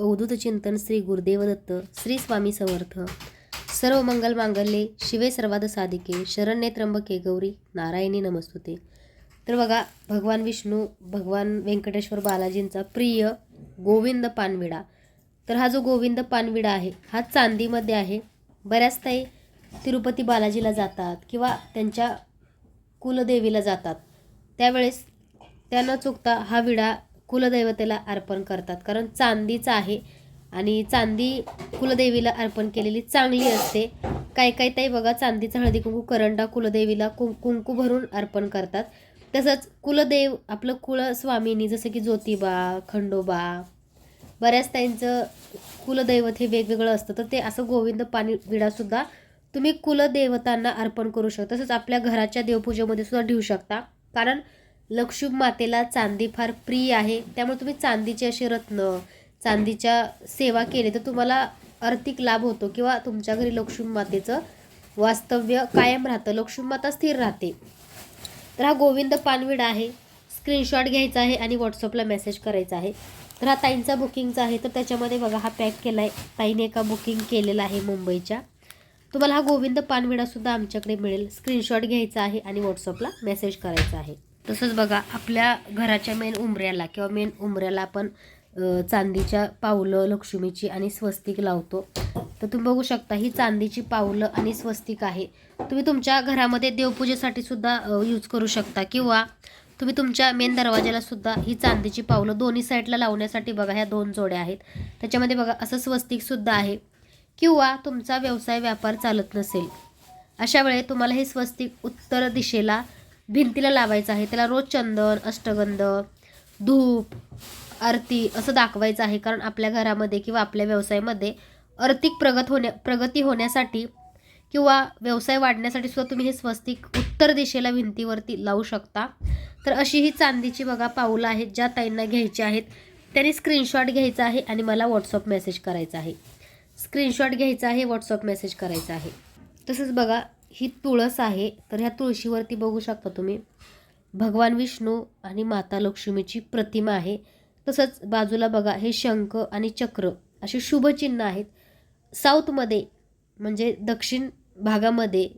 अवधूत चिंतन श्री गुरुदेव दत्त श्री स्वामी समर्थ. सर्व मंगल मांगल्ये शिवे सर्वाद साधिके शरण्ये त्र्यंबके गौरी नारायणी नमस्तुते. तर बघा भगवान विष्णू भगवान व्यंकटेश्वर बालाजींचा प्रिय गोविंद पानविडा. तर हा जो गोविंद पानविडा आहे हा चांदीमध्ये आहे. बऱ्याच ताई तिरुपती बालाजीला जातात किंवा त्यांच्या कुलदेवीला जातात. त्यावेळेस त्या न चुकता हा विडा कुलदैवतेला अर्पण करतात. कारण चांदीचं आहे आणि चांदी कुलदेवीला अर्पण केलेली चांगली असते. काही काही ताई बघा चांदीचा हळदी कुंकू करंडा कुलदेवीला कुं कुंकू भरून अर्पण करतात. तसंच कुलदेव आपलं कुळस्वामिनी जसं की ज्योतिबा खंडोबा बऱ्याच ताईंचं कुलदैवत हे वेगवेगळं असतं. तर ते असं गोविंद पाणी विडासुद्धा तुम्ही कुलदेवतांना अर्पण करू शकता. तसंच आपल्या घराच्या देवपूजेमध्ये सुद्धा ठेवू शकता. कारण लक्ष्मी मातेला चांदी फार प्रिय आहे. त्यामुळे तुम्ही चांदीचे असे रत्न चांदीच्या सेवा केली तर तुम्हाला आर्थिक लाभ होतो किंवा तुमच्या घरी लक्ष्मी मातेचं वास्तव्य कायम राहतं लक्ष्मी माता स्थिर राहते. तर हा गोविंद पानविडा आहे. स्क्रीनशॉट घ्यायचा आहे आणि व्हॉट्सअपला मेसेज करायचा आहे. तर हा ताईंचा बुकिंगचा आहे तर त्याच्यामध्ये बघा हा पॅक केला आहे ताईने एका बुकिंग केलेला आहे मुंबईच्या. तुम्हाला हा गोविंद पानविडासुद्धा आमच्याकडे मिळेल. स्क्रीनशॉट घ्यायचा आहे आणि व्हॉट्सअपला मेसेज करायचा आहे. तसंच बघा आपल्या घराच्या मेन उंबऱ्याला किंवा मेन उंबऱ्याला आपण चांदीच्या पावलं लक्ष्मीची आणि स्वस्तिक लावतो. तर तुम्ही बघू शकता ही चांदीची पावलं आणि स्वस्तिक आहे. तुम्ही तुमच्या घरामध्ये देवपूजेसाठी सुद्धा यूज करू शकता. किंवा तुम्ही तुमच्या मेन दरवाजाला सुद्धा ही चांदीची पावलं दोन्ही साईडला लावण्यासाठी बघा ह्या दोन जोड्या आहेत. त्याच्यामध्ये बघा असं स्वस्तिक सुद्धा आहे. किंवा तुमचा व्यवसाय व्यापार चालत नसेल अशा वेळी तुम्हाला हे स्वस्तिक उत्तर दिशेला भिंतीला लावायचं आहे. त्याला रोज चंदन अष्टगंध धूप आरती असं दाखवायचं आहे. कारण आपल्या घरामध्ये किंवा आपल्या व्यवसायामध्ये आर्थिक प्रगत होण्या प्रगती होण्यासाठी किंवा व्यवसाय वाढण्यासाठी सुद्धा तुम्ही हे स्वस्तिक उत्तर दिशेला भिंतीवरती लावू शकता. तर अशी ही चांदीची बघा पाऊलं आहेत ज्या ताईंना घ्यायची आहेत. त्यांनी स्क्रीनशॉट घ्यायचा आहे आणि मला व्हॉट्सअप मेसेज करायचा आहे. स्क्रीनशॉट घ्यायचा आहे व्हॉट्सअप मेसेज करायचा आहे. तसंच बघा ही तुळस आहे तर ह्या तुळशीवरती बघू शकता तुम्ही. भगवान विष्णू आणि माता लक्ष्मीची प्रतिमा आहे. तसंच बाजूला बघा हे शंख आणि चक्र असे शुभचिन्ह आहेत. साऊथमध्ये म्हणजे दक्षिण भागामध्ये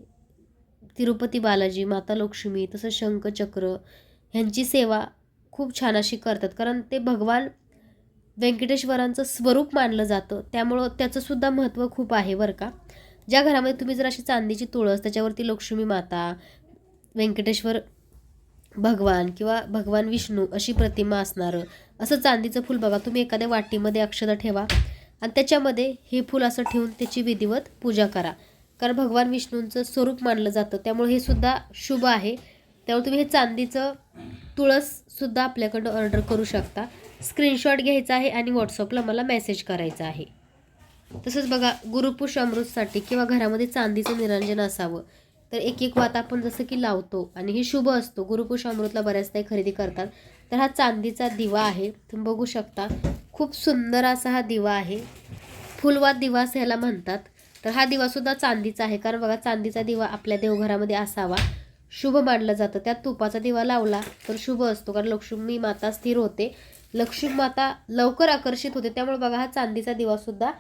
तिरुपती बालाजी माता लक्ष्मी तसंच शंख चक्र ह्यांची सेवा खूप छान अशी करतात. कारण ते भगवान व्यंकटेश्वरांचं स्वरूप मानलं जातं. त्यामुळं त्याचंसुद्धा महत्त्व खूप आहे बरं का. ज्या घरामध्ये तुम्ही जर अशी चांदीची तुळस त्याच्यावरती लक्ष्मी माता व्यंकटेश्वर भगवान किंवा भगवान विष्णू अशी प्रतिमा असणारं असं चांदीचं फूल बघा. तुम्ही एखाद्या वाटीमध्ये अक्षता ठेवा आणि त्याच्यामध्ये हे फूल असं ठेवून त्याची विधिवत पूजा करा. कारण भगवान विष्णूंचं स्वरूप मानलं जातं. त्यामुळे हे सुद्धा शुभ आहे. त्यामुळे तुम्ही हे चांदीचं तुळससुद्धा आपल्याकडं ऑर्डर करू शकता. स्क्रीनशॉट घ्यायचा आहे आणि व्हॉट्सअपला मला मेसेज करायचा आहे. तसंच बघा गुरुपुष अमृतसाठी किंवा घरामध्ये चांदीचं निरंजन असावं. तर एक एक वात आपण जसं की लावतो आणि हे शुभ असतो. गुरुपुष अमृतला बऱ्याचदा खरेदी करतात. तर हा चांदीचा दिवा आहे. तुम्ही बघू शकता खूप सुंदर असा हा दिवा आहे. फुलवात दिवा असं ह्याला म्हणतात. तर हा दिवासुद्धा चांदीचा आहे. कारण बघा चांदीचा दिवा आपल्या देवघरामध्ये असावा. शुभ मानलं जातं. त्यात तुपाचा दिवा लावला तर शुभ असतो. कारण लक्ष्मी माता स्थिर होते. लक्ष्मी माता लवकर आकर्षित होते. त्यामुळे बघा हा चांदीचा दिवासुद्धा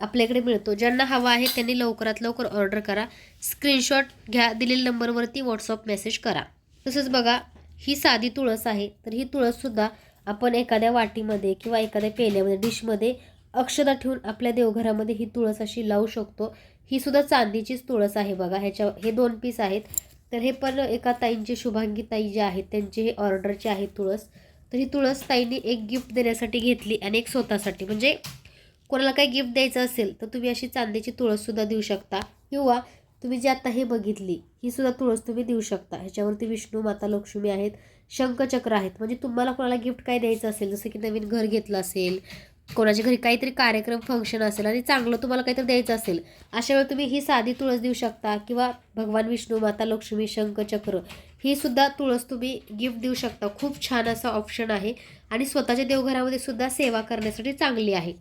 आपल्याकडे मिळतो. ज्यांना हवा आहे त्यांनी लवकरात लवकर ऑर्डर करा. स्क्रीनशॉट घ्या दिलेल्या नंबरवरती व्हॉट्सअप मेसेज करा. तसंच बघा ही साधी तुळस आहे तर ही तुळससुद्धा आपण एखाद्या वाटीमध्ये किंवा एखाद्या पेल्यामध्ये डिशमध्ये अक्षता ठेवून आपल्या देवघरामध्ये ही तुळस अशी लावू शकतो. ही सुद्धा चांदीचीच तुळस आहे बघा. ह्याच्या हे दोन पीस आहेत. तर हे पण एका ताईंचे शुभांगी ताई जे आहेत त्यांचे हे ऑर्डरचे आहेत तुळस. तर ही तुळस ताईंनी एक गिफ्ट देण्यासाठी घेतली आणि एक स्वतःसाठी. म्हणजे कोणाला काही गिफ्ट द्यायचं असेल तर तुम्ही अशी चांदीची तुळससुद्धा देऊ शकता. किंवा तुम्ही जी आता हे बघितली ही सुद्धा तुळस तुम्ही देऊ शकता. ह्याच्यावरती विष्णू माता लक्ष्मी आहेत शंखचक्र आहेत. म्हणजे तुम्हाला कोणाला गिफ्ट काय द्यायचं असेल जसं की नवीन घर घेतलं असेल कोणाच्या घरी काहीतरी कार्यक्रम फंक्शन असेल आणि चांगलं तुम्हाला काहीतरी द्यायचं असेल अशा वेळी तुम्ही ही साधी तुळस देऊ शकता. किंवा भगवान विष्णू माता लक्ष्मी शंखचक्र ही सुद्धा तुळस तुम्ही गिफ्ट देऊ शकता. खूप छान असा ऑप्शन आहे. आणि स्वतःच्या देवघरामध्ये सुद्धा सेवा करण्यासाठी चांगली आहे.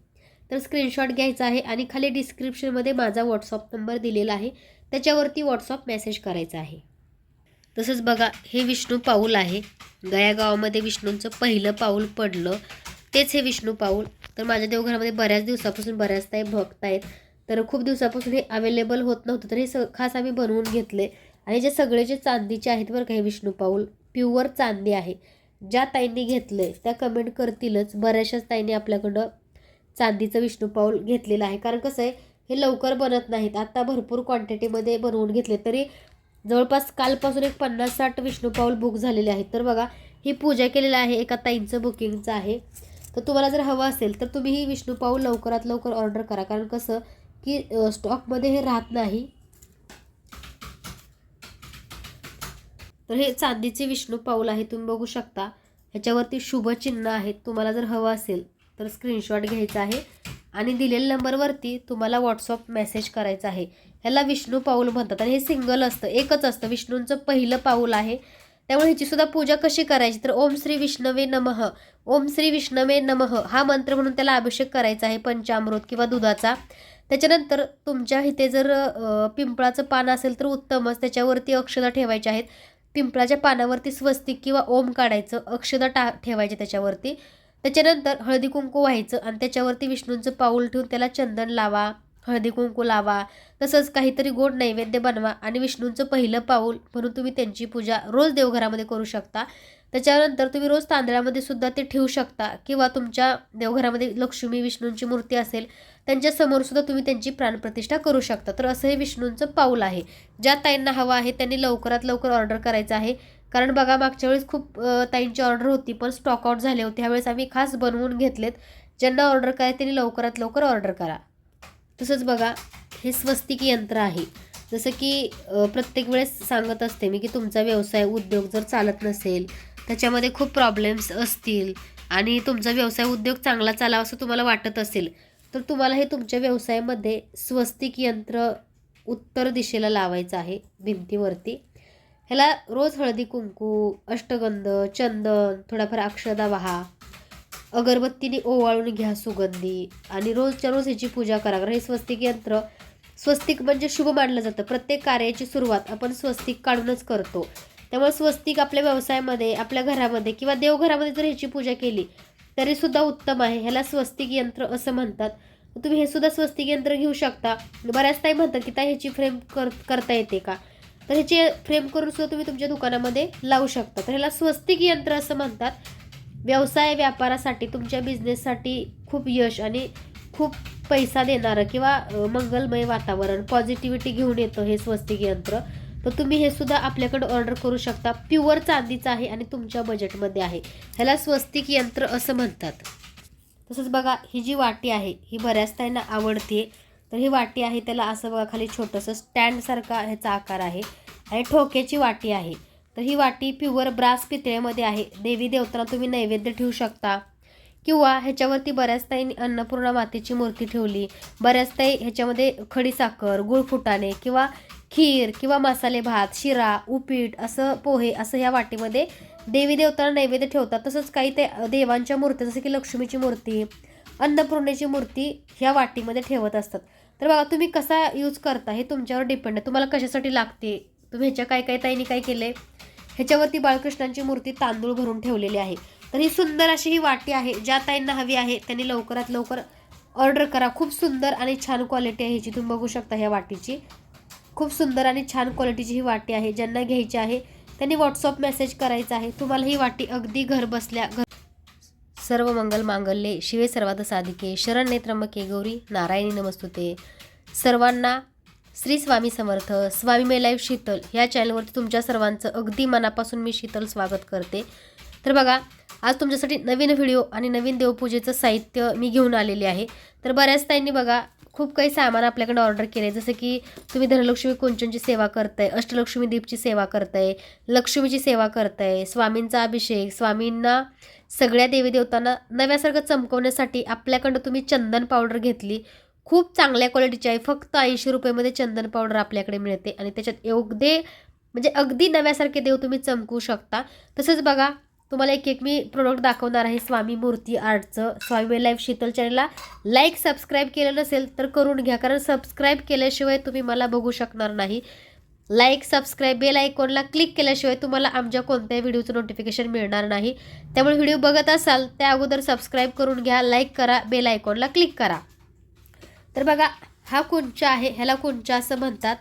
तर स्क्रीनशॉट घ्यायचा आहे आणि खाली डिस्क्रिप्शनमध्ये माझा व्हॉट्सअप नंबर दिलेला आहे. त्याच्यावरती व्हॉट्सअप मेसेज करायचा आहे. तसंच बघा हे विष्णू पाऊल आहे. गया गावामध्ये विष्णूंचं पहिलं पाऊल पडलं. तेच हे विष्णू पाऊल. तर माझ्या देवघरामध्ये बऱ्याच दिवसापासून बऱ्याच भक्त आहेत तर खूप दिवसापासून हे अवेलेबल होत नव्हतं. तर हे स खास आम्ही बनवून घेतले आणि जे सगळे जे चांदीचे आहेत बरं का हे विष्णू पाऊल प्युअर चांदी आहे. ज्या ताईंनी घेतलं त्या कमेंट करतीलच. बऱ्याचशाच ताईंनी आपल्याकडं चांदीचं विष्णू पाऊल घेतलेलं आहे. कारण कसं आहे हे लवकर बनत नाहीत. आत्ता भरपूर क्वांटिटीमध्ये बनवून घेतले तरी जवळपास कालपासून एक पन्नास साठ विष्णू पाऊल बुक झालेले आहेत. तर बघा ही पूजा केलेलं आहे. एका ताईंचं बुकिंगचं आहे. तर तुम्हाला जर हवं असेल तर तुम्ही ही विष्णू पाऊल लवकरात लवकर ऑर्डर करा. कारण कसं की स्टॉकमध्ये हे राहत नाही. तर हे चांदीचे विष्णू पाऊल आहे. तुम्ही बघू शकता. ह्याच्यावरती शुभचिन्ह आहेत. तुम्हाला जर हवं असेल तर स्क्रीनशॉट घ्यायचा आहे. आणि दिलेल्या नंबरवरती तुम्हाला व्हॉट्सअप मेसेज करायचा आहे. ह्याला विष्णू पाऊल म्हणतात. आणि हे सिंगल असतं. एकच असतं. विष्णूंचं पहिलं पाऊल आहे. त्यामुळे ह्याचीसुद्धा पूजा कशी करायची? तर ओम श्री विष्णवे नमः. ओम श्री विष्णवे नमः. हा मंत्र म्हणून त्याला अभिषेक करायचा आहे. पंचामृत किंवा दुधाचा. त्याच्यानंतर तुमच्या इथे जर पिंपळाचं पान असेल तर उत्तमच. त्याच्यावरती अक्षदा ठेवायच्या आहेत. पिंपळाच्या पानावरती स्वस्तिक किंवा ओम काढायचं. अक्षदा टा ठेवायचे त्याच्यावरती. त्याच्यानंतर हळदी कुंकू व्हायचं आणि त्याच्यावरती विष्णूंचं पाऊल ठेवून त्याला चंदन लावा हळदी कुंकू लावा. तसंच काहीतरी गोड नैवेद्य बनवा आणि विष्णूंचं पहिलं पाऊल म्हणून तुम्ही त्यांची पूजा रोज देवघरामध्ये करू शकता. त्याच्यानंतर तुम्ही रोज तांदळामध्ये सुद्धा ते ठेवू शकता किंवा तुमच्या देवघरामध्ये लक्ष्मी विष्णूंची मूर्ती असेल त्यांच्यासमोर सुद्धा तुम्ही त्यांची प्राणप्रतिष्ठा करू शकता. तर असं हे विष्णूंचं पाऊल आहे. ज्या ताईंना हवं आहे त्यांनी लवकरात लवकर ऑर्डर करायचं आहे. कारण बघा मागच्या वेळेस खूप ताईंची ऑर्डर होती पण स्टॉकआउट झाले होते. ह्यावेळेस आम्ही खास बनवून घेतलेत. ज्यांना ऑर्डर करायचं त्यांनी लवकरात लवकर ऑर्डर करा. तसंच बघा हे स्वस्तिक यंत्र आहे. जसं की प्रत्येक वेळेस सांगत असते मी की तुमचा व्यवसाय उद्योग जर चालत नसेल त्याच्यामध्ये खूप प्रॉब्लेम्स असतील आणि तुमचा व्यवसाय उद्योग चांगला चालावा असं तुम्हाला वाटत असेल तर तुम्हाला हे तुमच्या व्यवसायामध्ये स्वस्तिक यंत्र उत्तर दिशेला लावायचं आहे भिंतीवरती. ह्याला रोज हळदी कुंकू अष्टगंध चंदन थोडाफार अक्षदा वहा अगरबत्तीने ओवाळून घ्या सुगंधी आणि रोजच्या रोज ह्याची पूजा करा. कारण हे स्वस्तिक यंत्र स्वस्तिक म्हणजे शुभ मानलं जातं. प्रत्येक कार्याची सुरुवात आपण स्वस्तिक काढूनच करतो. त्यामुळे स्वस्तिक आपल्या व्यवसायामध्ये आपल्या घरामध्ये किंवा देवघरामध्ये जर ह्याची पूजा केली तरीसुद्धा उत्तम आहे. ह्याला स्वस्तिक यंत्र असं म्हणतात. तुम्ही हे सुद्धा स्वस्तिक यंत्र घेऊ शकता. बऱ्याच ताई म्हणतात की ताई ह्याची फ्रेम कर करता येते का? तर ह्याची फ्रेम करून सुद्धा तुम्ही तुमच्या दुकानामध्ये लावू शकता. तर ह्याला स्वस्तिक यंत्र असं म्हणतात. व्यवसाय व्यापारासाठी तुमच्या बिझनेससाठी खूप यश आणि खूप पैसा देणारं किंवा मंगलमय वातावरण पॉझिटिव्हिटी घेऊन येतं हे स्वस्तिक यंत्र. तर तुम्ही हे सुद्धा आपल्याकडे ऑर्डर करू शकता. प्युअर चांदीचं आहे आणि तुमच्या बजेटमध्ये आहे. ह्याला स्वस्तिक यंत्र असं म्हणतात. तसंच बघा ही जी वाटी आहे ही बऱ्याच त्यांना आवडते तर ही वाटी आहे त्याला असं बघा खाली छोटंसं स्टँडसारखा ह्याचा आकार आहे आणि ठोक्याची वाटी आहे. तर ही वाटी प्युअर ब्रास पितळेमध्ये आहे. देवी देवतांना तुम्ही नैवेद्य ठेवू शकता. किंवा ह्याच्यावरती बऱ्याच ताईंनी अन्नपूर्णा मातेची मूर्ती ठेवली. बऱ्याच ताई ह्याच्यामध्ये खडीसाखर गुळ फुटाणे किंवा खीर किंवा मसाले भात शिरा उपीट असं पोहे असं ह्या वाटीमध्ये देवी देवतांना नैवेद्य ठेवतात. तसंच काही ते देवांच्या मूर्ती जसं की लक्ष्मीची मूर्ती अन्नपूर्णेची मूर्ती ह्या वाटीमध्ये ठेवत असतात. तर बघा तुम्ही कसा यूज करता हे तुमच्यावर डिपेंड आहे. तुम्हाला कशासाठी लागते? तुम्ही ह्याच्या काय काय ताईंनी काय केले ह्याच्यावरती बाळकृष्णांची मूर्ती तांदूळ भरून ठेवलेली आहे. तर ही सुंदर अशी ही वाटी आहे ज्या ताईंना हवी आहे त्यांनी लवकरात लवकर ऑर्डर करा. खूप सुंदर आणि छान क्वालिटी आहे ह्याची. तुम्ही बघू शकता ह्या वाटीची. खूप सुंदर आणि छान क्वालिटीची ही वाटी आहे. ज्यांना घ्यायची आहे त्यांनी व्हॉट्सअप मेसेज करायचा आहे. तुम्हाला ही वाटी अगदी घर बसल्या घर सर्व मंगल मांगल्ये. शिवे सर्वात साधिके. शरण त्र्यंबके गौरी. नारायणी नमस्तुते. सर्वांना श्री स्वामी समर्थ. स्वामी मे लाईव्ह शीतल. ह्या चॅनलवरती तुमच्या सर्वांचं अगदी मनापासून मी शीतल स्वागत करते. तर बघा आज तुमच्यासाठी नवीन व्हिडिओ आणि नवीन देवपूजेचं साहित्य मी घेऊन आलेले आहे. तर बऱ्याच ताईंनी बघा खूप काही सामान आपल्याकडे ऑर्डर केले जसं की तुम्ही धनलक्ष्मी कुंचनची सेवा करताय अष्टलक्ष्मी दीपची सेवा करताय लक्ष्मीची सेवा करताय स्वामींचा अभिषेक स्वामींना सगळ्या देवी देवतांना नव्यासारखं चमकवण्यासाठी आपल्याकडं तुम्ही चंदन पावडर घेतली. खूप चांगल्या क्वालिटीची आहे. फक्त ऐंशी रुपयेमध्ये चंदन पावडर आपल्याकडे मिळते. आणि त्याच्यात एवढे म्हणजे अगदी नव्यासारखे देव तुम्ही चमकू शकता. तसंच बघा तुम्हाला एक एक मी प्रोडक्ट दाखवणार आहे. स्वामी मूर्ती आर्टचं. स्वामी लाईफ शीतल चॅनलला लाईक सबस्क्राईब केलं नसेल तर करून घ्या. कारण सबस्क्राईब केल्याशिवाय तुम्ही मला बघू शकणार नाही. लाईक सबस्क्राईब बेल आयकॉनला क्लिक केल्याशिवाय तुम्हाला आमच्या कोणत्याही व्हिडिओचं नोटिफिकेशन मिळणार नाही. त्यामुळे व्हिडिओ बघत असाल त्या अगोदर सबस्क्राईब करून घ्या लाईक करा बेल आयकॉनला क्लिक करा. तर बघा हा कुंचा आहे ह्याला कुंचा असं म्हणतात.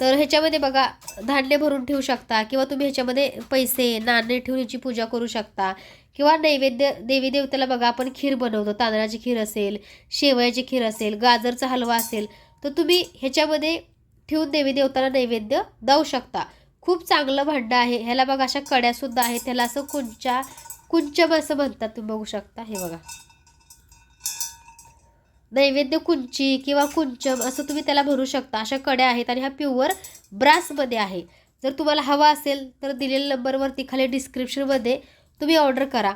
तर ह्याच्यामध्ये बघा धान्य भरून ठेवू शकता किंवा तुम्ही ह्याच्यामध्ये पैसे नाणे ठेवून ह्याची पूजा करू शकता. किंवा नैवेद्य देवी देवतेला बघा आपण खीर बनवतो. तांदळाची खीर असेल शेवयाची खीर असेल गाजरचा हलवा असेल तर तुम्ही ह्याच्यामध्ये ठेवून देवी देवताला नैवेद्य देऊ शकता. खूप चांगलं भांडं आहे. ह्याला बघा अशा कड्यासुद्धा आहेत. ह्याला असं कुंचा कुंचम असं म्हणतात. तुम्ही बघू शकता. हे बघा. नैवेद्य कुंची किंवा कुंचम असं तुम्ही त्याला भरू शकता. अशा कड्या आहेत आणि हा प्युअर ब्रासमध्ये आहे. जर तुम्हाला हवा असेल तर दिलेल्या नंबरवरती खाली डिस्क्रिप्शनमध्ये तुम्ही ऑर्डर करा.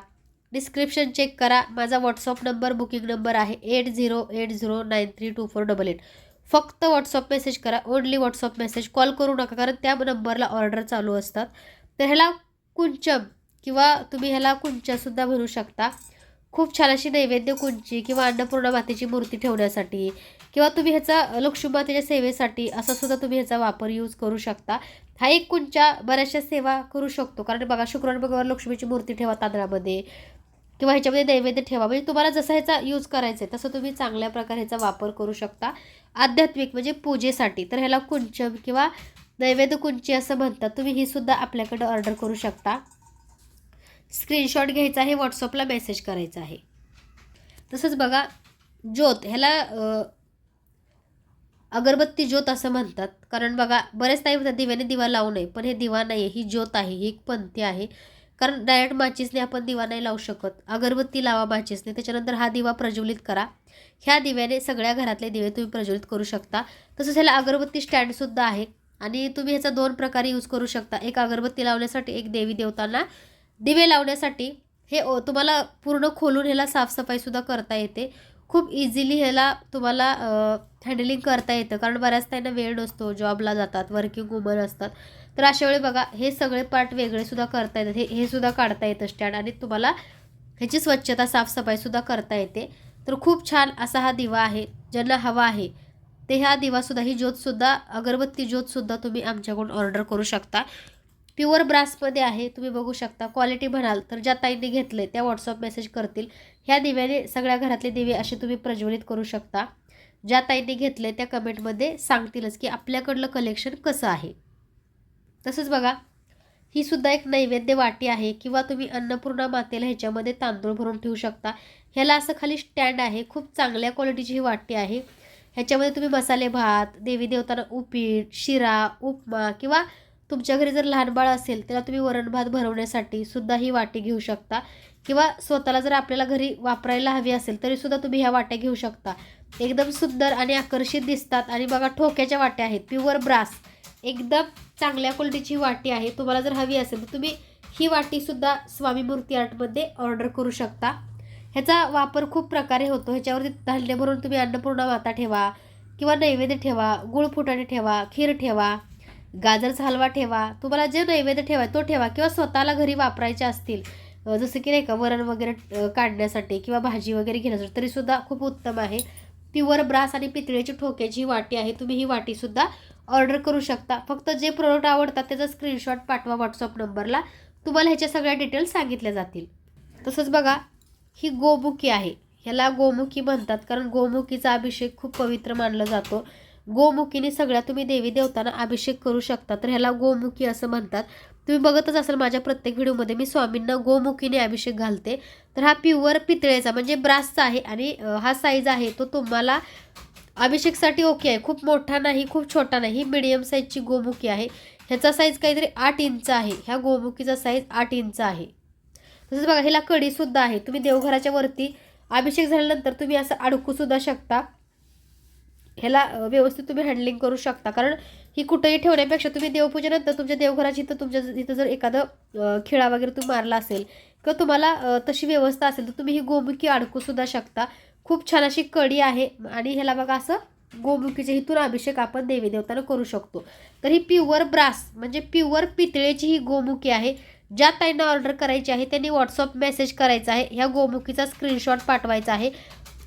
डिस्क्रिप्शन चेक करा. माझा व्हॉट्सअप नंबर बुकिंग नंबर आहे eight zero eight zero nine three two four double eight. फक्त व्हॉट्सअप मेसेज करा. ओनली व्हॉट्सअप मेसेज कॉल करू नका कारण त्या नंबरला ऑर्डर चालू असतात. तर ह्याला कुंचम किंवा तुम्ही ह्याला कुंचासुद्धा म्हणू शकता. खूप छान अशी नैवेद्य कुंची किंवा अन्नपूर्णा मातेची मूर्ती ठेवण्यासाठी किंवा तुम्ही ह्याचा लक्ष्मीमातेच्या सेवेसाठी असा सुद्धा तुम्ही ह्याचा वापर यूज करू शकता. हा एक कुंच्या बऱ्याचशा सेवा करू शकतो. कारण बघा शुक्रवार बघावर लक्ष्मीची मूर्ती ठेवा तांदळामध्ये. किंवा ह्याच्यामध्ये नैवेद्य ठेवा. म्हणजे तुम्हाला जसा ह्याचा यूज करायचा आहे तसं तुम्ही चांगल्या प्रकारे ह्याचा वापर करू शकता. आध्यात्मिक म्हणजे पूजेसाठी. तर ह्याला कुंचम किंवा नैवेद्य कुंची असं म्हणतात. तुम्ही ही सुद्धा आपल्याकडे ऑर्डर करू शकता. स्क्रीनशॉट घ्यायचा आहे व्हॉट्सअपला मेसेज करायचा आहे. तसंच बघा ज्योत ह्याला अगरबत्ती ज्योत असं म्हणतात. कारण बघा बरेच नाही म्हणतात दिव्याने दिवा लावू नये पण हे दिवा नाही आहे ही ज्योत आहे ही एक पंथी आहे. कारण डायरेक्ट माचीसने आपण दिवा नाही लावू शकत. अगरबत्ती लावा माचीसने त्याच्यानंतर हा दिवा प्रज्वलित करा. ह्या दिव्याने सगळ्या घरातले दिवे तुम्ही प्रज्वलित करू शकता. तसंच ह्याला अगरबत्ती स्टँडसुद्धा आहे. आणि तुम्ही ह्याचा दोन प्रकारे यूज करू शकता. एक अगरबत्ती लावण्यासाठी एक देवी देवतांना. दिवे लावण्यासाठी हे तुम्हाला पूर्ण खोलून ह्याला साफसफाईसुद्धा करता येते. खूप इझिली ह्याला तुम्हाला हँडलिंग करता येतं. कारण बऱ्याच त्यांना वेळ नसतो जॉबला जातात वर्किंग वुमन असतात. तर अशा वेळी बघा हे सगळे पार्ट वेगळेसुद्धा करता येतात. हे हे सुद्धा काढता येतं स्टँड आणि तुम्हाला ह्याची स्वच्छता साफसफाईसुद्धा करता येते. तर खूप छान असा हा दिवा आहे ज्यांना हवा आहे ते ह्या दिवासुद्धा ही ज्योतसुद्धा अगरबत्ती ज्योतसुद्धा तुम्ही आमच्याकडून ऑर्डर करू शकता. प्युअर ब्रासमध्ये आहे तुम्ही बघू शकता. क्वालिटी म्हणाल तर ज्या ताईंनी घेतले त्या व्हॉट्सअप मेसेज करतील. ह्या दिव्याने सगळ्या घरातले दिवे असे तुम्ही प्रज्वलित करू शकता. ज्या ताईंनी घेतले त्या कमेंटमध्ये सांगतीलच की आपल्याकडलं कलेक्शन कसं आहे. तसंच बघा ही सुद्धा एक नैवेद्य वाटी आहे किंवा तुम्ही अन्नपूर्णा मातेला ह्याच्यामध्ये तांदूळ भरून ठेवू शकता. ह्याला असं खाली स्टँड आहे खूप चांगल्या क्वालिटीची ही वाटी आहे. ह्याच्यामध्ये तुम्ही मसाले भात देवी देवताना उपीट शिरा उपमा किंवा तुमच्या घरी जर लहान बाळ असेल त्याला तुम्ही वरण भात भरवण्यासाठी सुद्धा ही वाटी घेऊ शकता. किंवा स्वतःला जर आपल्याला घरी वापरायला हवी असेल तरी सुद्धा तुम्ही ह्या वाट्या घेऊ शकता. एकदम सुंदर आणि आकर्षित दिसतात. आणि बघा ठोक्याच्या वाट्या आहेत. Pure brass. एकदम चांगल्या क्वालिटीची वाटी आहे. तुम्हाला जर हवी असेल तर तुम्ही ही वाटीसुद्धा स्वामी मूर्ती आर्टमध्ये ऑर्डर करू शकता. ह्याचा वापर खूप प्रकारे होतो. ह्याच्यावरती धान्य भरून तुम्ही अन्नपूर्णा माता ठेवा किंवा नैवेद्य ठेवा गुळ फुटाणे ठेवा खीर ठेवा. गाजरचा हलवा ठेवा तुम्हाला जे नैवेद्य ठेवा तो ठेवा किंवा स्वतःला घरी वापरायचे असतील जसं की नाही का वरण वगैरे काढण्यासाठी किंवा भाजी वगैरे घेण्यासाठी तरीसुद्धा खूप उत्तम आहे. प्युअर ब्रास आणि पितळेची ठोक्याची ही वाटी आहे तुम्ही ही वाटीसुद्धा ऑर्डर करू शकता. फक्त जे प्रोडक्ट आवडतात त्याचा स्क्रीनशॉट पाठवा व्हॉट्सअप नंबरला. तुम्हाला ह्याच्या सगळ्या डिटेल्स सांगितल्या जातील. तसंच बघा ही गोमुखी आहे. ह्याला गोमुखी म्हणतात कारण गोमुखीचा अभिषेक खूप पवित्र मानला जातो. गोमुखीने सगळ्या तुम्ही देवी देवतांना अभिषेक करू शकता. तर ह्याला गोमुखी असं म्हणतात. तुम्ही बघतच असाल माझ्या प्रत्येक व्हिडिओमध्ये मी स्वामींना गोमुखीने अभिषेक घालते. तर हा प्युअर पितळेचा म्हणजे ब्रासचा आहे आणि हा साईज आहे. तो तुम्हाला अभिषेकसाठी ओके आहे. खूप मोठा नाही खूप छोटा नाही. ही मिडियम साईजची गोमुखी आहे. ह्याचा साईज काहीतरी आठ इंच आहे. ह्या गोमुखीचा साईज आठ इंच आहे. तसंच बघा ह्याला कडीसुद्धा आहे. तुम्ही देवघराच्या वरती अभिषेक झाल्यानंतर तुम्ही असं अडकूसुद्धा शकता. ह्याला व्यवस्थित तुम्ही हँडलिंग करू शकता. कारण ही कुठेही ठेवण्यापेक्षा तुम्ही देवपूजेनंतर तुमच्या देवघराची इथं तुमच्या इथं जर एखादं खिळा वगैरे तुम्ही मारला असेल किंवा तुम्हाला तशी व्यवस्था असेल तर तुम्ही ही गोमुखी अडकूसुद्धा शकता. खूप छान अशी कडी आहे आणि ह्याला बघा असं गोमुखीच्या इथून अभिषेक आपण देवी देवताना करू शकतो. तर ही प्युअर ब्रास म्हणजे प्युअर पितळेची ही गोमुखी आहे. ज्या ताईंना ऑर्डर करायची आहे त्यांनी व्हॉट्सअप मेसेज करायचा आहे. ह्या गोमुखीचा स्क्रीनशॉट पाठवायचा आहे.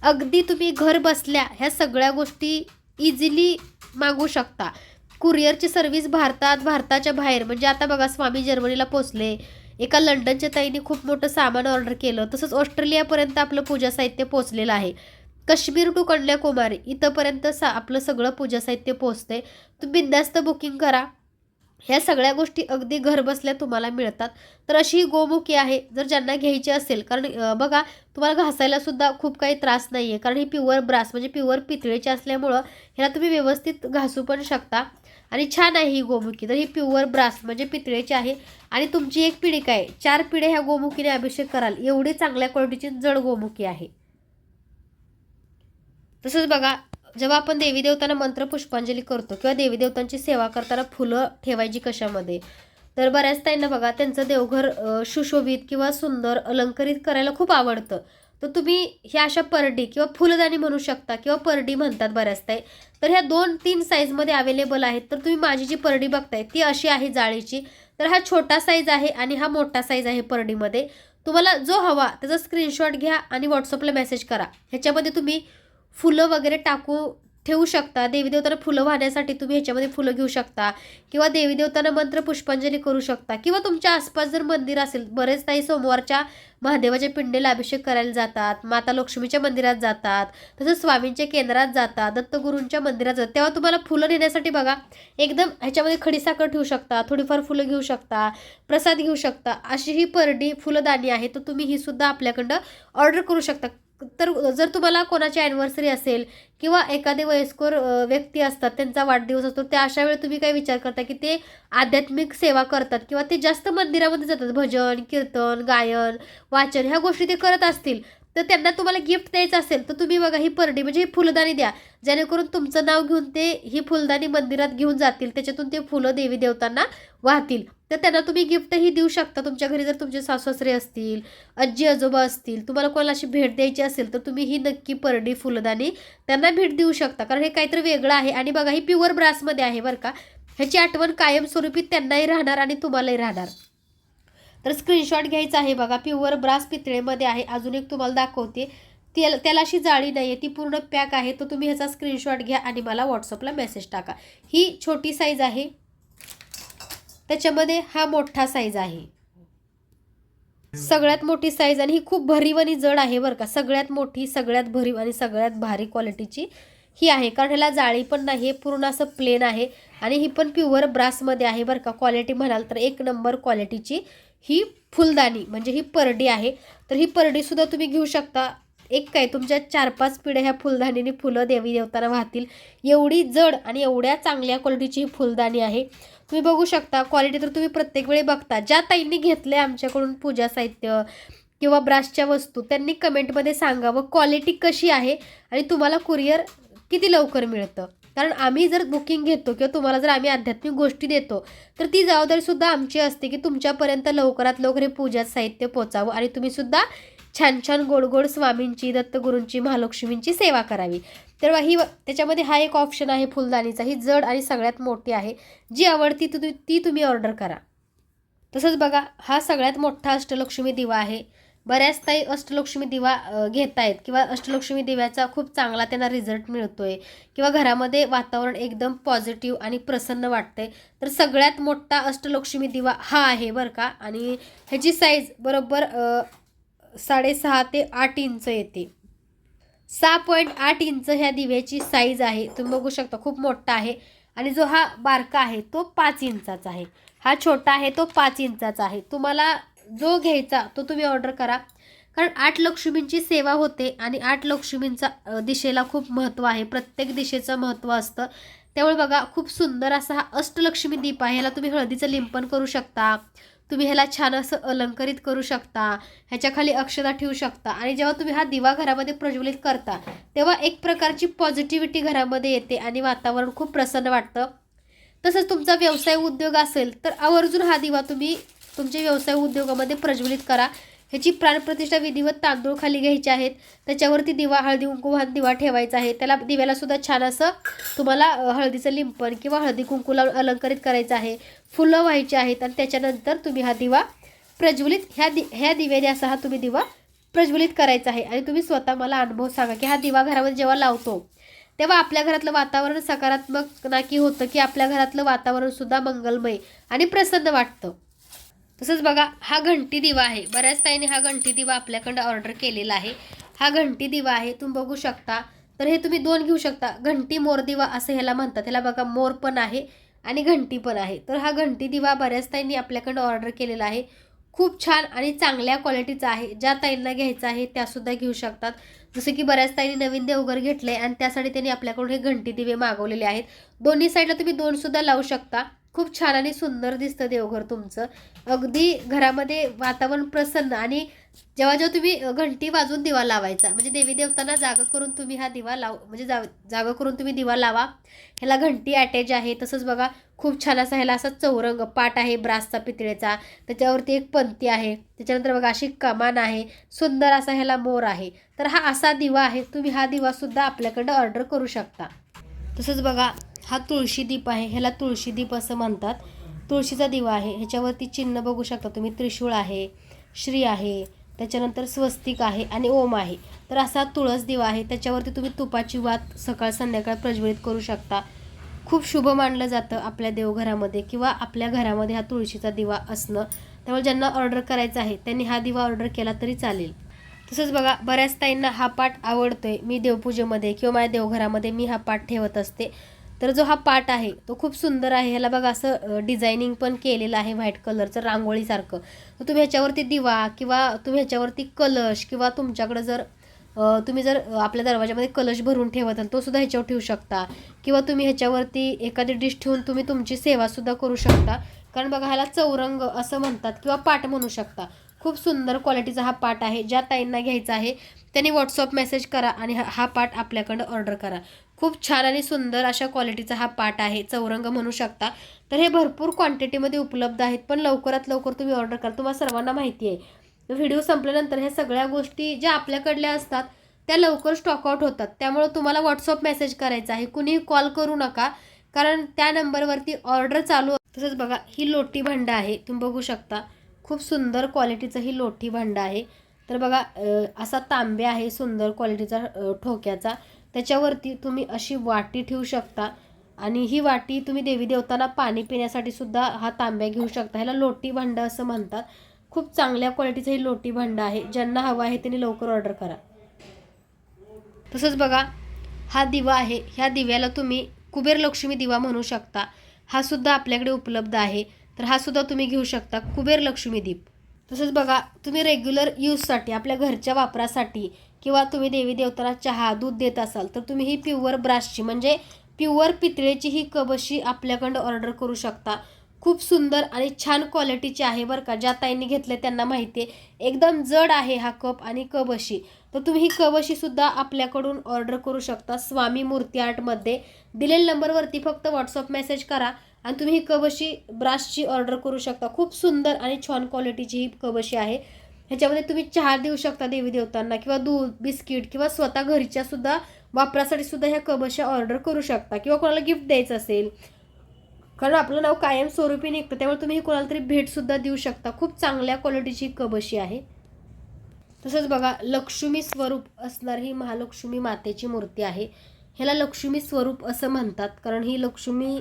अगदी तुम्ही घर बसल्या ह्या सगळ्या गोष्टी इझिली मागू शकता. कुरिअरची सर्व्हिस भारतात भारताच्या बाहेर. म्हणजे आता बघा स्वामी जर्मनीला पोचले एका लंडनच्या ताईने खूप मोठं सामान ऑर्डर केलं. तसंच ऑस्ट्रेलियापर्यंत आपलं पूजा साहित्य पोचलेलं आहे. काश्मीर टू कन्याकुमारी इथंपर्यंत सा आपलं सगळं पूजा साहित्य पोचते तुम्ही बिंदास्त बुकिंग करा. ह्या सगळ्या गोष्टी अगदी घरबसल्या तुम्हाला मिळतात. तर अशी ही गोमुखी आहे जर ज्यांना घ्यायची असेल कारण बघा तुम्हाला घासायला सुद्धा खूप काही त्रास नाही आहे कारण ही प्युअर ब्रास म्हणजे प्युअर पितळेची असल्यामुळं ह्याला तुम्ही व्यवस्थित घासू पण शकता. आणि छान आहे ही गोमुखी तर ही प्युअर ब्रास म्हणजे पितळेची आहे. आणि तुमची एक पिढी काय चार पिढ्या ह्या गोमुखीने अभिषेक कराल एवढी चांगल्या क्वालिटीची जड गोमुखी आहे. तसंच बघा जेव्हा आपण देवी देवतांना मंत्र पुष्पांजली करतो किंवा देवी देवतांची सेवा करताना फुलं ठेवायची कशामध्ये तर बऱ्याच ताईंना बघा त्यांचं देवघर सुशोभित किंवा सुंदर अलंकरित करायला खूप आवडतं. तर तुम्ही ह्या अशा परडी किंवा फुलदाणी म्हणू शकता किंवा परडी म्हणतात बऱ्याच ताई. तर ह्या दोन तीन साईजमध्ये अवेलेबल आहेत. तर तुम्ही माझी जी परडी बघताय ती अशी आहे जाळीची. तर हा छोटा साईज आहे आणि हा मोठा साईज आहे परडीमध्ये. तुम्हाला जो हवा त्याचा स्क्रीनशॉट घ्या आणि व्हॉट्सअपला मेसेज करा. ह्याच्यामध्ये तुम्ही फुलं वगैरे टाकू ठेवू शकता. देवीदेवतांना फुलं वाहण्यासाठी तुम्ही ह्याच्यामध्ये फुलं घेऊ शकता. किंवा देवीदेवतांना मंत्र पुष्पांजली करू शकता. किंवा तुमच्या आसपास जर मंदिर असेल बरेच काही सोमवारच्या महादेवाच्या पिंडेला अभिषेक करायला जातात. माता लक्ष्मीच्या मंदिरात जातात. तसंच स्वामींच्या केंद्रात जातात. दत्तगुरूंच्या मंदिरात जातात. तेव्हा तुम्हाला फुलं नेण्यासाठी बघा एकदम ह्याच्यामध्ये खडीसाखर ठेवू शकता. थोडीफार फुलं घेऊ शकता. प्रसाद घेऊ शकता. अशी ही परडी फुलदाणी आहे तर तुम्ही ही सुद्धा आपल्याकडं ऑर्डर करू शकता. तर जर तुम्हाला कोणाची ॲनिव्हर्सरी असेल किंवा एखादे वयस्कर व्यक्ती असतात त्यांचा वाढदिवस असतो त्या अशा वेळी तुम्ही काय विचार करता की ते आध्यात्मिक सेवा करतात किंवा ते जास्त मंदिरामध्ये जातात भजन कीर्तन गायन वाचन ह्या गोष्टी ते करत असतील तर त्यांना तुम्हाला गिफ्ट द्यायचं असेल तर तुम्ही बघा ही परडी म्हणजे ही फुलदाणी द्या. जेणेकरून तुमचं नाव घेऊन ते ही फुलदाणी मंदिरात घेऊन जातील त्याच्यातून ते फुलं देवी देवतांना वाहतील. तर त्यांना तुम्ही गिफ्टही देऊ शकता. तुमच्या घरी जर तुमचे सासरे असतील आजी आजोबा असतील तुम्हाला कोणाला अशी भेट द्यायची असेल तर तुम्ही ही नक्की परडी फुलदाणी त्यांना भेट देऊ शकता. कारण हे काहीतरी वेगळं आहे आणि बघा ही प्युअर ब्रासमध्ये आहे बरं का. ह्याची आठवण कायमस्वरूपी त्यांनाही राहणार आणि तुम्हालाही राहणार. तर स्क्रीनशॉट घ्यायचा आहे बघा. प्युअर ब्रास पितळेमध्ये आहे. अजून एक तुम्हाला दाखवते. त्याला त्याला अशी जाळी नाही आहे ती पूर्ण पॅक आहे. तर तुम्ही ह्याचा स्क्रीनशॉट घ्या आणि मला व्हॉट्सअपला मेसेज टाका. ही छोटी साईज आहे. त्याच्यामध्ये हा मोठा साईज आहे. सगळ्यात मोठी साईज आणि ही खूप भरीव आणि जड आहे बरं का. सगळ्यात मोठी सगळ्यात भरीव आणि सगळ्यात भारी क्वालिटीची ही आहे. कारण ह्याला जाळी पण नाही पूर्ण असं प्लेन आहे. आणि ही पण प्युअर ब्रासमध्ये आहे बरं का. क्वालिटी म्हणाल तर एक नंबर क्वालिटीची ही फुलदाणी म्हणजे ही परडी आहे. तर ही परडीसुद्धा तुम्ही घेऊ शकता. एक काय तुमच्या चार पाच पिढ्या ह्या फुलदाणीने फुलं देवी देवताना वाहतील. एवढी जड आणि एवढ्या चांगल्या क्वालिटीची ही फुलदाणी आहे. तुम्ही बघू शकता क्वालिटी तर तुम्ही प्रत्येक वेळी बघता. ज्या ताईंनी घेतलं आहे आमच्याकडून पूजा साहित्य किंवा ब्राशच्या वस्तू त्यांनी कमेंटमध्ये सांगावं क्वालिटी कशी आहे आणि तुम्हाला कुरिअर किती लवकर मिळतं. कारण आम्ही जर बुकिंग घेतो किंवा तुम्हाला जर आम्ही आध्यात्मिक गोष्टी देतो तर ती जबाबदारीसुद्धा आमची असते की तुमच्यापर्यंत लवकरात लवकर हे पूजा साहित्य पोचावं आणि तुम्हीसुद्धा छान छान गोड गोड स्वामींची दत्तगुरूंची महालक्ष्मींची सेवा करावी. तर ही त्याच्यामध्ये हा एक ऑप्शन आहे फुलदाणीचा. ही जड आणि सगळ्यात मोठी आहे. जी आवडती तुम्ही ती तुम्ही ऑर्डर करा. तसंच बघा हा सगळ्यात मोठा अष्टलक्ष्मी दिवा आहे. बऱ्याच ताई अष्टलक्ष्मी दिवा घेत आहेत किंवा अष्टलक्ष्मी दिव्याचा खूप चांगला त्यांना रिझल्ट आहे किंवा घरामध्ये वातावरण एकदम पॉझिटिव्ह आणि प्रसन्न वाटतंय. तर सगळ्यात मोठा अष्टलक्ष्मी दिवा हा आहे बरं का. आणि ह्याची साईज बरोबर साडेसहा ते आठ इंच येते. सहा पॉईंट आठ इंच ह्या दिव्याची साईज आहे. तुम्ही बघू शकता खूप मोठा आहे. आणि जो हा बारका आहे तो पाच इंचाचा आहे. हा छोटा आहे तो पाच इंचाचा आहे. तुम्हाला जो घ्यायचा तो तुम्ही ऑर्डर करा. कारण आठ लक्ष्मींची सेवा होते आणि आठ लक्ष्मींचा दिशेला खूप महत्त्व आहे. प्रत्येक दिशेचं महत्त्व असतं. त्यामुळे बघा खूप सुंदर असा हा अष्टलक्ष्मी दीप आहे. ह्याला तुम्ही हळदीचं लिंपन करू शकता. तुम्ही ह्याला छान असं अलंकरित करू शकता ह्याच्याखाली अक्षता ठेवू शकता. आणि जेव्हा तुम्ही हा दिवा घरामध्ये प्रज्वलित करता तेव्हा एक प्रकारची पॉझिटिव्हिटी घरामध्ये येते आणि वातावरण खूप प्रसन्न वाटतं. तसंच तुमचा व्यवसाय उद्योग असेल तर आवर्जून हा दिवा तुम्ही तुमच्या व्यवसाय उद्योगामध्ये प्रज्वलित करा. ह्याची प्राणप्रतिष्ठा विधिवत तांदूळ खाली घ्यायचे आहेत. त्याच्यावरती दिवा हळदी कुंकू हा दिवा ठेवायचा आहे. त्याला दिव्याला सुद्धा छान असं तुम्हाला हळदीचं लिंपण किंवा हळदी कुंकू लावून अलंकरित करायचं आहे. फुलं व्हायची आहेत आणि त्याच्यानंतर तुम्ही हा दिवा प्रज्वलित ह्या दि ह्या दिव्याने असा हा तुम्ही दिवा प्रज्वलित करायचा आहे. आणि तुम्ही स्वतः मला अनुभव सांगा की हा दिवा घरामध्ये जेव्हा लावतो तेव्हा आपल्या घरातलं वातावरण सकारात्मक नाकी होतं की आपल्या घरातलं वातावरणसुद्धा मंगलमय आणि प्रसन्न वाटतं. तसंच बघा हा घंटी दिवा आहे. बऱ्याच ताईने हा घंटी दिवा आपल्याकडं ऑर्डर केलेला आहे. हा घंटी दिवा आहे तुम्ही बघू शकता. तर हे तुम्ही दोन घेऊ शकता. घंटी मोर दिवा असं ह्याला म्हणतात. ह्याला बघा मोर पण आहे आणि घंटी पण आहे. तर हा घंटी दिवा बऱ्याच ताईंनी आपल्याकडं ऑर्डर केलेला आहे. खूप छान आणि चांगल्या क्वालिटीचा आहे. ज्या ताईंना घ्यायचं आहे त्यासुद्धा घेऊ शकतात. जसं की बऱ्याच ताईंनी नवीन देवघर आहे आणि त्यासाठी त्यांनी आपल्याकडून हे घंटी दिवे मागवलेले आहेत. दोन्ही साईडला तुम्ही दोनसुद्धा लावू शकता. खूप छान आणि सुंदर दिसतं देवघर तुमचं. अगदी घरामध्ये वातावरण प्रसन्न आणि जेव्हा जेव्हा तुम्ही घंटी वाजून दिवा लावायचा म्हणजे देवी देवतांना जागा करून तुम्ही हा दिवा लाव म्हणजे जा जागा करून तुम्ही दिवा लावा. ह्याला घंटी अटॅच आहे. तसंच बघा खूप छान असा ह्याला असा चौरंग पाट आहे ब्रासचा पितळेचा. त्याच्यावरती एक पंती आहे. त्याच्यानंतर बघा अशी कमान आहे. सुंदर असा ह्याला मोर आहे. तर हा असा दिवा आहे. तुम्ही हा दिवासुद्धा आपल्याकडं ऑर्डर करू शकता. तसंच बघा हा तुळशी दीप आहे ह्याला तुळशी दीप असं म्हणतात. तुळशीचा दिवा आहे ह्याच्यावरती चिन्ह बघू शकता तुम्ही. त्रिशूळ आहे श्री आहे त्याच्यानंतर स्वस्तिक आहे आणि ओम आहे. तर असा तुळस दिवा आहे त्याच्यावरती तुम्ही तुपाची वात सकाळ संध्याकाळ प्रज्वलित करू शकता. खूप शुभ मानलं जातं आपल्या देवघरामध्ये किंवा आपल्या घरामध्ये हा तुळशीचा दिवा असणं. त्यामुळे ज्यांना ऑर्डर करायचा आहे त्यांनी हा दिवा ऑर्डर केला तरी चालेल. तसंच बघा बऱ्याच ताईंना हा पाठ आवडतोय. मी देवपूजेमध्ये किंवा माझ्या देवघरामध्ये मी हा पाठ ठेवत असते. तर जो हा पार्ट आहे तो खूप सुंदर आहे. ह्याला बघा असं डिझायनिंग पण केलेलं आहे व्हाईट कलरचं रांगोळीसारखं. तर तुम्ही ह्याच्यावरती दिवा किंवा तुम्ही ह्याच्यावरती कलश किंवा तुमच्याकडं जर तुम्ही जर आपल्या दरवाजामध्ये कलश भरून ठेवत असाल तो सुद्धा ह्याच्यावर ठेवू शकता. किंवा तुम्ही ह्याच्यावरती एखादी डिश ठेवून तुम्ही तुमची सेवासुद्धा करू शकता. कारण बघा ह्याला चौरंग असं म्हणतात किंवा पाट म्हणू शकता. खूप सुंदर क्वालिटीचा हा पाट आहे. ज्या ताईंना घ्यायचा आहे त्यांनी व्हॉट्सअप मेसेज करा आणि हा हा पाट आपल्याकडं ऑर्डर करा. खूप छान आणि सुंदर अशा क्वालिटीचा हा पाट आहे. चौरंग म्हणू शकता. तर हे भरपूर क्वांटिटीमध्ये उपलब्ध आहेत. पण लवकरात लवकर तुम्ही ऑर्डर करा तुम्हाला सर्वांना माहिती आहे. व्हिडिओ संपल्यानंतर ह्या सगळ्या गोष्टी ज्या आपल्याकडल्या असतात त्या लवकर स्टॉकआउट होतात. त्यामुळं तुम्हाला व्हॉट्सअप मेसेज करायचा आहे. कुणीही कॉल करू नका. कारण त्या नंबरवरती ऑर्डर चालू तसंच बघा ही लोटी भांडं आहे. तुम्ही बघू शकता. खूप सुंदर क्वालिटीचं ही लोटी भांडं आहे. तर बघा असा तांबे आहे सुंदर क्वालिटीचा ठोक्याचा. त्याच्यावरती तुम्ही अशी वाटी ठेवू शकता. आणि ही वाटी तुम्ही देवी देवतांना पाणी पिण्यासाठी सुद्धा हा तांब्या घेऊ शकता. ह्याला लोटी भांडं असं म्हणतात. खूप चांगल्या क्वालिटीचं हे लोटी भांडं आहे. ज्यांना हवं आहे त्यांनी लवकर ऑर्डर करा. तसंच बघा हा दिवा आहे. ह्या दिव्याला तुम्ही कुबेर लक्ष्मी दिवा म्हणू शकता. हा सुद्धा आपल्याकडे उपलब्ध आहे. तर हा सुद्धा तुम्ही घेऊ शकता. कुबेर लक्ष्मी दीप. तसंच बघा तुम्ही रेग्युलर यूजसाठी आपल्या घरच्या वापरासाठी किंवा तुम्ही देवी देवताला चहा दूध देत असाल तर तुम्ही ही प्युअर ब्राशची म्हणजे प्युअर पितळेची ही कबशी आपल्याकडं ऑर्डर करू शकता. खूप सुंदर आणि छान क्वालिटीची आहे बरं का. ज्या ताईंनी घेतले त्यांना माहिती आहे एकदम जड आहे हा कप आणि कबशी. तर तुम्ही ही कबशीसुद्धा आपल्याकडून ऑर्डर करू शकता स्वामी मूर्ती आर्टमध्ये दिलेल्या नंबरवरती फक्त व्हॉट्सअप मेसेज करा आणि तुम्ही ही कबशी ब्राशची ऑर्डर करू शकता. खूप सुंदर आणि छान क्वालिटीची ही कबशी आहे. ह्याच्यामध्ये तुम्ही चहा देऊ शकता देवी देवतांना किंवा दूध बिस्किट किंवा स्वतः घरच्या सुद्धा वापरासाठी सुद्धा ह्या कबशा ऑर्डर करू शकता किंवा कोणाला गिफ्ट द्यायचं असेल. कारण आपलं नाव कायम स्वरूपी निघतं त्यामुळे तुम्ही कोणाला तरी भेटसुद्धा देऊ शकता. खूप चांगल्या क्वालिटीची कबशी आहे. तसंच बघा लक्ष्मी स्वरूप असणारी ही महालक्ष्मी मातेची मूर्ती आहे. ह्याला लक्ष्मी स्वरूप असं म्हणतात कारण ही लक्ष्मी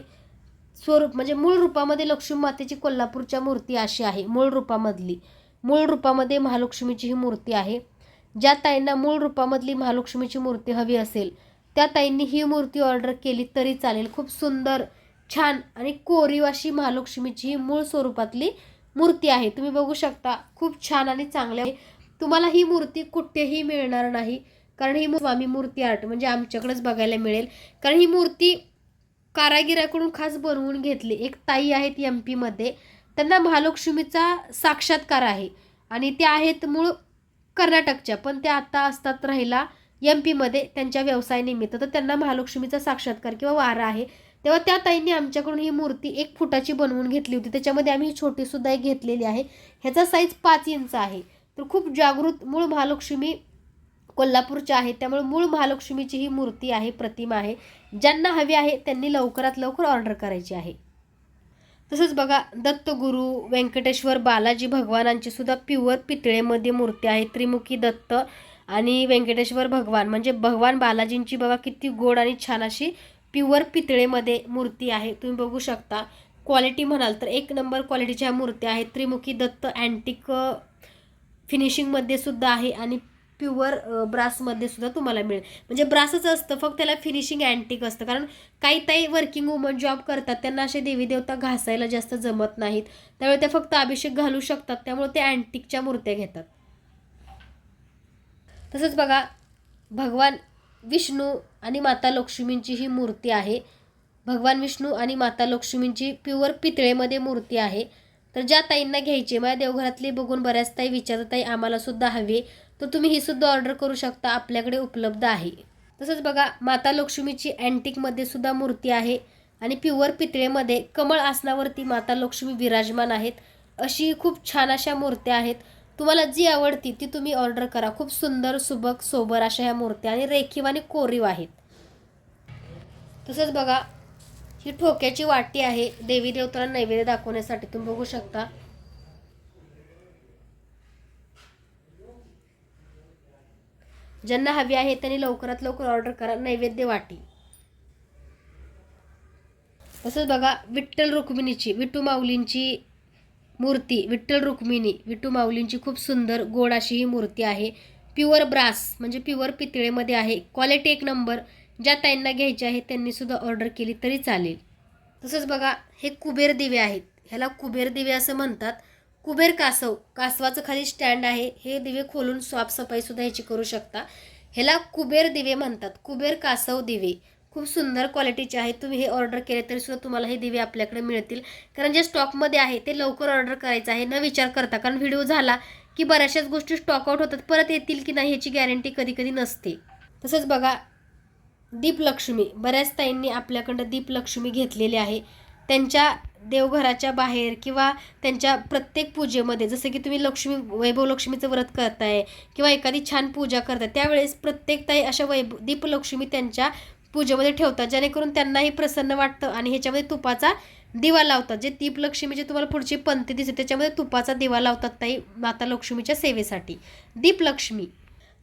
स्वरूप म्हणजे मूळ रूपामध्ये लक्ष्मी मातेची कोल्हापूरच्या मूर्ती अशी आहे मूळ रूपामधली. मूळ रूपामध्ये महालक्ष्मीची ही मूर्ती आहे. ज्या ताईंना मूळ रूपामधली महालक्ष्मीची मूर्ती हवी असेल त्या ताईंनी ही मूर्ती ऑर्डर केली तरी चालेल. खूप सुंदर छान आणि कोरीव अशी महालक्ष्मीची ही मूळ स्वरूपातली मूर्ती आहे. तुम्ही बघू शकता खूप छान आणि चांगल्या तुम्हाला ही मूर्ती कुठेही मिळणार नाही. कारण ही स्वामी मूर्ती आर्ट म्हणजे आमच्याकडेच बघायला मिळेल. कारण ही मूर्ती कारागिराकडून खास बनवून घेतली. एक ताई आहेत एम पीमध्ये त्यांना महालक्ष्मीचा साक्षात्कार आहे. आणि त्या आहेत मूळ कर्नाटकच्या पण त्या आत्ता असतात राहिला एम पीमध्ये त्यांच्या व्यवसायानिमित्त तर त्यांना महालक्ष्मीचा साक्षात्कार किंवा वारा आहे. तेव्हा त्या ताईंनी आमच्याकडून ही मूर्ती एक फुटाची बनवून घेतली होती. त्याच्यामध्ये आम्ही ही छोटीसुद्धा एक घेतलेली आहे. ह्याचा साईज पाच इंच आहे. तर खूप जागृत मूळ महालक्ष्मी कोल्हापूरच्या आहेत. त्यामुळे मूळ महालक्ष्मीची ही मूर्ती आहे प्रतिमा आहे. ज्यांना हवी आहे त्यांनी लवकरात लवकर ऑर्डर करायची आहे. तसंच बघा दत्तगुरू व्यंकटेश्वर बालाजी भगवानांची सुद्धा प्युअर पितळेमध्ये मूर्ती आहे त्रिमुखी दत्त आणि व्यंकटेश्वर भगवान. म्हणजे भगवान बालाजींची बघा किती गोड आणि छान अशी प्युअर पितळेमध्ये मूर्ती आहे. तुम्ही बघू शकता. क्वालिटी म्हणाल तर एक नंबर क्वालिटीच्या मूर्त्या आहेत. त्रिमुखी दत्त अँटिक फिनिशिंगमध्ये सुद्धा आहे आणि प्युअर ब्रासमध्ये सुद्धा तुम्हाला मिळेल. म्हणजे ब्रासच असतं फक्त त्याला फिनिशिंग अँटिक असतं. कारण काही ताई वर्किंग वुमन जॉब करतात त्यांना असे देवी देवता घासायला जास्त जमत नाहीत. त्यामुळे त्या फक्त अभिषेक घालू शकतात त्यामुळे ते अँटिकच्या मूर्त्या घेतात. तसंच बघा भगवान विष्णू आणि माता लक्ष्मींची ही मूर्ती आहे. भगवान विष्णू आणि माता लक्ष्मींची प्युअर पितळेमध्ये मूर्ती आहे. तर ज्या ताईंना घ्यायची माझ्या देवघरातली बघून बऱ्याच ताई विचारत ताई आम्हाला सुद्धा हवी तर तुम्ही ही सुद्धा ऑर्डर करू शकता. आपल्याकडे उपलब्ध आहे. तसंच बघा माता लक्ष्मीची अँटिकमध्ये सुद्धा मूर्ती आहे. आणि प्युअर पितळेमध्ये कमळ आसनावरती माता लक्ष्मी विराजमान आहेत. अशी खूप छान अशा मूर्त्या आहेत. तुम्हाला जी आवडती ती तुम्ही ऑर्डर करा. खूप सुंदर सुबक सोबर अशा ह्या मूर्त्या आणि रेखीव आणि कोरीव आहेत. तसंच बघा ही ठोक्याची वाटी आहे. देवी देवताला नैवेद्य दाखवण्यासाठी तुम्ही बघू शकता. ज्यांना हवी आहे त्यांनी लवकरात लवकर ऑर्डर करा नैवेद्य वाटी. तसंच बघा विठ्ठल रुक्मिणीची विठू माऊलींची मूर्ती विठ्ठल रुक्मिणी विठू माऊलींची खूप सुंदर गोड अशी ही मूर्ती आहे. प्युअर ब्रास म्हणजे प्युअर पितळेमध्ये आहे. क्वालिटी एक नंबर ज्या ताईंना घ्यायचे आहे त्यांनी सुद्धा ऑर्डर केली तरी चालेल. तसंच बघा हे कुबेर दिवे आहेत. ह्याला कुबेर दिवे असं म्हणतात. कुबेर कासव कासवाचं खाली स्टँड आहे. हे दिवे खोलून साफसफाईसुद्धा ह्याची करू शकता. ह्याला कुबेर दिवे म्हणतात. कुबेर कासव दिवे. खूप सुंदर क्वालिटीचे आहेत. तुम्ही हे ऑर्डर केले तरी सुद्धा तुम्हाला हे दिवे आपल्याकडे मिळतील. कारण जे स्टॉकमध्ये आहे ते लवकर ऑर्डर करायचं आहे. न विचार करता. कारण व्हिडिओ झाला की बऱ्याचशाच गोष्टी स्टॉकआउट होतात. परत येतील की नाही ह्याची गॅरंटी कधी कधी नसते. तसंच बघा दीपलक्ष्मी. बऱ्याच ताईंनी आपल्याकडं दीपलक्ष्मी घेतलेली आहे. त्यांच्या देवघराच्या बाहेर किंवा त्यांच्या प्रत्येक पूजेमध्ये जसं की तुम्ही लक्ष्मी वैभव लक्ष्मीचं व्रत करताय किंवा एखादी छान पूजा करताय त्यावेळेस प्रत्येक ताई अशा वैभ दीपलक्ष्मी त्यांच्या पूजेमध्ये ठेवतात जेणेकरून त्यांनाही प्रसन्न वाटतं आणि ह्याच्यामध्ये तुपाचा दिवा लावतात. जे दीपलक्ष्मीची तुम्हाला पुढची पंथी दिसते त्याच्यामध्ये तुपाचा दिवा लावतात ताई माता लक्ष्मीच्या सेवेसाठी. दीपलक्ष्मी.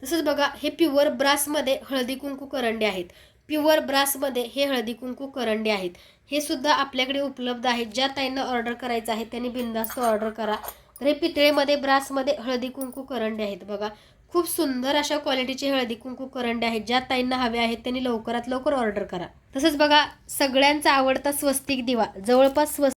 तसंच बघा हे प्युअर ब्रासमध्ये हळदी कुंकू करंडे आहेत. प्युअर ब्रासमध्ये हे हळदी कुंकू करंडे आहेत. हे सुद्धा आपल्याकडे उपलब्ध आहेत. ज्या ताईंना ऑर्डर करायचं आहे त्यांनी बिंदास्त ऑर्डर करा. तर हे पितळेमध्ये ब्रासमध्ये हळदी कुंकू करंडे आहेत बघा. खूप सुंदर अशा क्वालिटीचे हळदी कुंकू करंडे आहेत. ज्या ताईंना हवे आहेत त्यांनी लवकरात लवकर ऑर्डर करा. तसंच बघा सगळ्यांचा आवडता स्वस्तिक दिवा. जवळपास स्वस्त